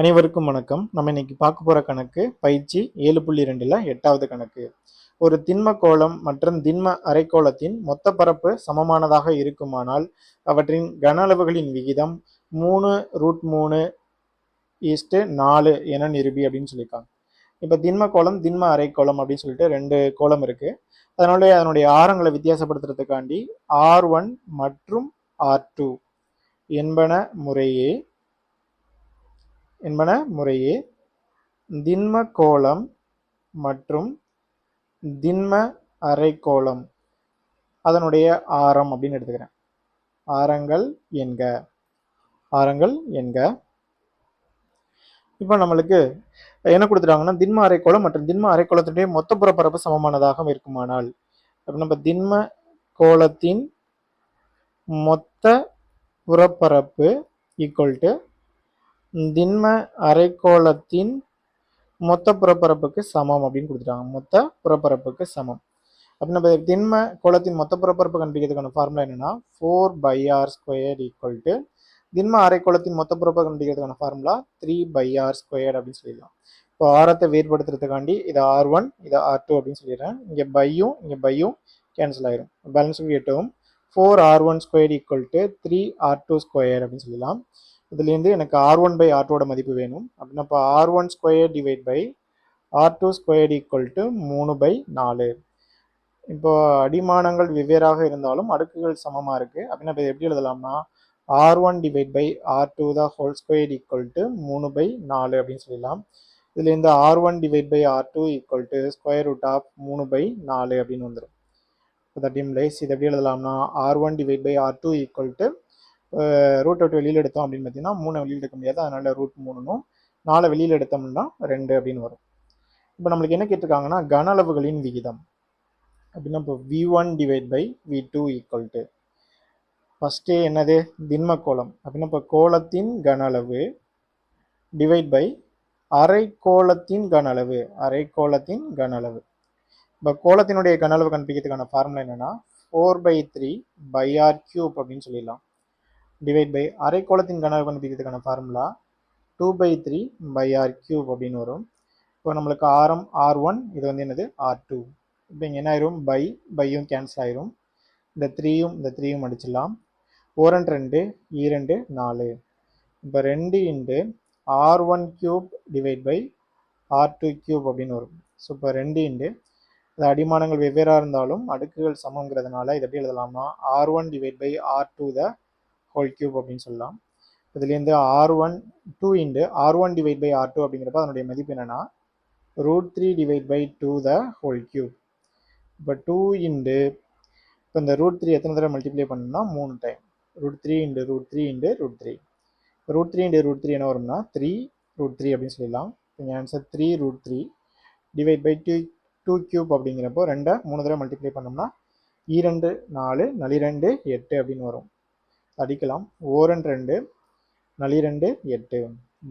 அனைவருக்கும் வணக்கம். நம்ம இன்னைக்கு பார்க்க போற கணக்கு பயிற்சி ஏழு புள்ளி ரெண்டுல எட்டாவது கணக்கு. ஒரு திண்ம கோளம் மற்றும் திண்ம அரைக்கோளத்தின் மொத்த பரப்பு சமமானதாக இருக்குமானால் அவற்றின் கன அளவுகளின் விகிதம் மூணு ரூட் மூணு ஈஸ்ட்டு நாலு என நிரூபி அப்படின்னு சொல்லியிருக்காங்க. இப்போ திண்ம கோளம் திண்ம அரைக்கோளம் அப்படின்னு சொல்லிட்டு ரெண்டு கோளம் இருக்கு. அதனால அதனுடைய ஆரங்களை வித்தியாசப்படுத்துறதுக்காண்டி ஆர் ஒன் மற்றும் ஆர் டூ என்பன முறையே என்பன முறையே. திண்ம கோளம் மற்றும் திண்ம அரைக்கோளம். அதனுடைய ஆரம் அப்படின்னு எடுத்துக்கிறேன். ஆரங்கள் என்க. ஆரங்கள் என்க. இப்போ நம்மளுக்கு என்ன கொடுத்துட்டாங்கன்னா திண்ம அரைக்கோளம் மற்றும் திண்ம அரைக்கோளத்தினுடைய மொத்த புறப்பரப்பு சமமானதாக இருக்குமானால் அப்ப நம்ம திண்ம கோளத்தின் மொத்த புறப்பரப்பு ஈக்குவல் டு திண்ம அரைக்கோளத்தின் மொத்த புறப்பரப்புக்கு சமம் அப்படின்னு கொடுத்துட்டாங்க. மொத்த புறப்பரப்புக்கு சமம். அப்போ நம்ம திண்ம கோளத்தின் மொத்த புறப்பரப்பு கண்டுபிடிக்கிறதுக்கான ஃபார்முலா என்னன்னா four pi R square equal to திண்ம அரைக்கோளத்தின் மொத்த புறப்பரப்பு கண்டுபிடிக்கிறதுக்கான formula three pi R square அப்படின்னு சொல்லிடலாம். இப்போ ஆரத்தை வேறுபடுத்துறதுக்காண்டி இது ஆர் ஒன் இது ஆர் டூ அப்படின்னு சொல்லிடுறேன். இங்கே பையும் இங்கே பையும் கேன்சல் ஆயிரும். பேலன்ஸ் எட்டும். Four R one square equal to three R two square அப்படின்னு சொல்லலாம் இதுலேருந்து எனக்கு ஆர் ஒன் பை ஆர்டோட மதிப்பு வேணும். அப்படின்னா இப்போ R one square divide by R two square equal to மூணு பை நாலு. இப்போ அடிமானங்கள் வெவ்வேறாக இருந்தாலும் அடுக்குகள் சமமாக இருக்குது அப்படின்னா இப்போ எப்படி எழுதலாம்னா R one divide by R two the whole square equal to மூணு பை நாலு அப்படின்னு சொல்லலாம் இதுலேருந்து R one divide by R two equal to square root of மூணு பை நாலு அப்படின்னு வந்துடும் இப்போ தட் லைஸ் இது எப்படி எழுதலாம்னா R one divide by R two equal to root out வெளியில் எடுத்தோம் அப்படின்னு பார்த்தீங்கன்னா மூணு வெளியில் எடுக்க முடியாது. அதனால் ரூட் மூணுனும் நாலு வெளியில் எடுத்தோம்னா ரெண்டு அப்படின்னு வரும். இப்போ நம்மளுக்கு என்ன கேட்டிருக்காங்கன்னா கன அளவுகளின் விகிதம். அப்படின்னா இப்போ V one divide by V two equal to first என்னது? திண்ம கோலம் அப்படின்னா இப்போ கோலத்தின் கன அளவு டிவைட் பை அரைக்கோளத்தின் கன அளவு அரைக்கோளத்தின் கன அளவு இப்போ கோலத்தினுடைய கன அளவு கண்டுபிடிக்கிறதுக்கான ஃபார்முலா என்னென்னா four by three pi R cube அப்படின்னு சொல்லிடலாம். டிவைட் பை அரைக்கோளத்தின் கன அளவு கண்டுபிடிக்கிறதுக்கான formula two by three pi R cube அப்படின்னு வரும். இப்போ நம்மளுக்கு ஆரம் ஆர் ஒன் இது வந்து என்னது? ஆர் டூ இப்போ இங்கே என்ன ஆயிரும்? பை பையும் கேன்சல் ஆயிரும். இந்த த்ரீயும் இந்த த்ரீயும் அடிச்சிடலாம். ஓரண்ட் ரெண்டு ஈரெண்டு நாலு. இப்போ ரெண்டு into R one cube divide by R two cube அப்படின்னு வரும். ஸோ இப்போ ரெண்டு இன்ட்டு இந்த அடிமானங்கள் வெவ்வேறாக இருந்தாலும் அடுக்குகள் சமங்கிறதுனால இதை எப்படி எழுதலாம்னா R one divide by R two the whole cube அப்படின்னு சொல்லலாம். இதுலேருந்து R one two into R one divide by R two அப்படிங்கிறப்ப அதனுடைய மதிப்பு என்னென்னா root three divide by two the whole cube இப்போ டூ இன்டு இப்போ இந்த ரூட் த்ரீ எத்தனை தடவை மல்டிப்ளை பண்ணணும்னா மூணு time root three into root three into root three root three into root three என்ன வரும்னா த்ரீ ரூட் த்ரீ அப்படின்னு சொல்லிடலாம். இங்கே answer three root three divide by two two cube அப்படிங்கிறப்போ ரெண்டை மூணு தடவை மல்டிப்ளை பண்ணோம்னா ஈரெண்டு நாலு நளிரெண்டு எட்டு அப்படின்னு வரும். அடிக்கலாம் ஓரண்டு ரெண்டு நளிரெண்டு எட்டு.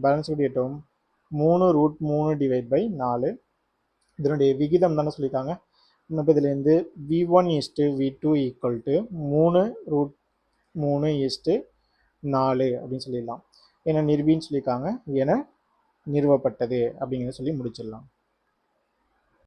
பேலன்ஸ் கூடி எட்டும். மூணு ரூட் மூணு டிவைட் பை நாலு. இதனுடைய விகிதம் தானே சொல்லியிருக்காங்க. இப்போ இதுலேருந்து V one is to V two equal to மூணு ரூட் மூணு இஸ்ட்டு நாலு அப்படின்னு சொல்லிடலாம். என நிறுவின்னு சொல்லியிருக்காங்க. என நிறுவப்பட்டது அப்படிங்கிறத சொல்லி முடிச்சிடலாம்.